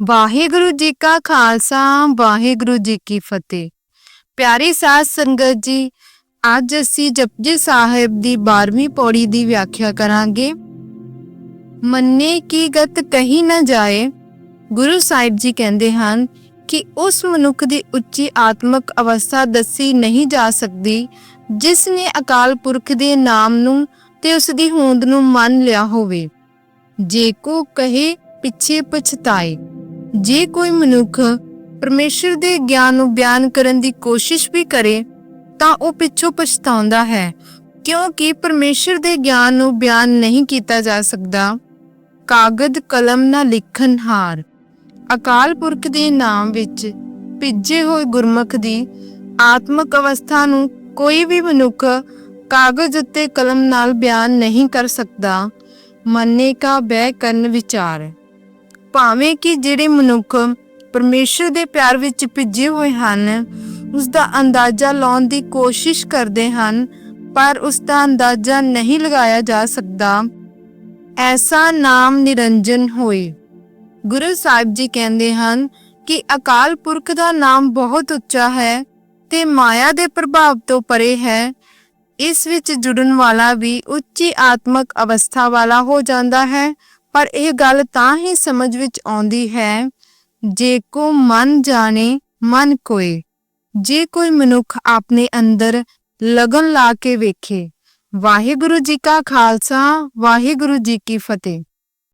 ਵਾਹਿਗੁਰੂ ਜੀ ਕਾ ਖਾਲਸਾ, ਵਾਹਿਗੁਰੂ ਜੀ ਕੀ ਫਤਿਹ। ਪਿਆਰੀ ਸਾਧ ਸੰਗਤ ਜੀ, ਅੱਜ ਅਸੀਂ ਜਪਜੀ ਸਾਹਿਬ ਦੀ 12ਵੀਂ ਪੌੜੀ ਦੀ ਵਿਆਖਿਆ ਕਰਾਂਗੇ। ਮੰਨੇ ਕੀ ਗਤ ਕਹੀ ਨਾ ਜਾਏ, ਗੁਰੂ ਸਾਹਿਬ ਜੀ ਕਹਿੰਦੇ ਹਨ ਕਿ ਉਸ ਮਨੁੱਖ ਦੀ ਉੱਚੀ ਆਤਮਿਕ ਅਵਸਥਾ ਦੱਸੀ ਨਹੀਂ ਜਾ ਸਕਦੀ, ਜਿਸ ਨੇ ਅਕਾਲ ਪੁਰਖ ਦੇ ਨਾਮ ਨੂੰ ਤੇ ਉਸ ਦੀ ਹੋਂਦ ਨੂੰ ਮੰਨ ਲਿਆ ਹੋਵੇ। ਜੇ ਕੋ ਕਹੇ ਪਿੱਛੇ ਪਛਤਾਏ। ਜੇ ਕੋਈ ਮਨੁੱਖ ਪਰਮੇਸ਼ਰ ਦੇ ਗਿਆਨ ਨੂੰ ਬਿਆਨ ਕਰਨ ਦੀ ਕੋਸ਼ਿਸ਼ ਵੀ ਕਰੇ, ਤਾਂ ਉਹ ਪਿੱਛੋਂ ਪਛਤਾਉਂਦਾ ਹੈ, ਕਿਉਂਕਿ ਪਰਮੇਸ਼ਰ ਦੇ ਗਿਆਨ ਨੂੰ ਬਿਆਨ ਨਹੀਂ ਕੀਤਾ ਜਾ ਸਕਦਾ। ਕਾਗਜ਼ ਕਲਮ ਨਾਲ ਲਿਖਣ ਹਾਰ। ਅਕਾਲ ਪੁਰਖ ਦੇ ਨਾਮ ਵਿੱਚ ਭਿੱਜੇ ਹੋਏ ਗੁਰਮੁਖ ਦੀ ਆਤਮਿਕ ਅਵਸਥਾ ਨੂੰ ਕੋਈ ਵੀ ਮਨੁੱਖ ਕਾਗਜ਼ ਉੱਤੇ ਕਲਮ ਨਾਲ ਬਿਆਨ ਨਹੀਂ ਕਰ ਸਕਦਾ। ਮੰਨੇ ਕਾ ਬਹਿ ਕਰਨ ਵਿਚਾਰ। ਭਾਵੇਂ ਕਿ ਜਿਹੜੇ ਮਨੁੱਖ ਪਰਮੇਸ਼ਰ ਦੇ ਪਿਆਰ ਵਿੱਚ ਭਿੱਜੇ ਹੋਏ ਹਨ ਉਸ ਦਾ ਅੰਦਾਜ਼ਾ ਲਾਉਣ ਦੀ ਕੋਸ਼ਿਸ਼ ਕਰਦੇ ਹਨ, ਪਰ ਉਸ ਦਾ ਅੰਦਾਜ਼ਾ ਨਹੀਂ ਲਗਾਇਆ ਜਾ ਸਕਦਾ। ਐਸਾ ਨਾਮ ਨਿਰੰਜਨ ਹੋਏ। ਗੁਰੂ ਸਾਹਿਬ ਜੀ ਕਹਿੰਦੇ ਹਨ ਕਿ ਅਕਾਲ ਪੁਰਖ ਦਾ ਨਾਮ ਬਹੁਤ ਉੱਚਾ ਹੈ ਤੇ ਮਾਇਆ ਦੇ ਪ੍ਰਭਾਵ ਤੋਂ ਪਰੇ ਹੈ। ਇਸ ਵਿੱਚ ਜੁੜਨ ਵਾਲਾ ਵੀ ਉੱਚੀ ਆਤਮਕ ਅਵਸਥਾ ਵਾਲਾ ਹੋ ਜਾਂਦਾ ਹੈ ਪਰ ਇਹ ਗੱਲ ਤਾਂ ਹੀ ਸਮਝ ਵਿੱਚ ਆਉਂਦੀ ਹੈ, ਜੇ ਕੋ ਮਨ ਜਾਣੇ, ਮਨ ਕੋਏ। ਜੇ ਕੋਈ ਮਨੁੱਖ ਆਪਣੇ ਅੰਦਰ ਲਗਨ ਲਾ ਕੇ ਵੇਖੇ, ਵਾਹਿਗੁਰੂ ਜੀ ਕਾ ਖਾਲਸਾ, ਵਾਹਿਗੁਰੂ ਜੀ ਕੀ ਫਤਿਹ।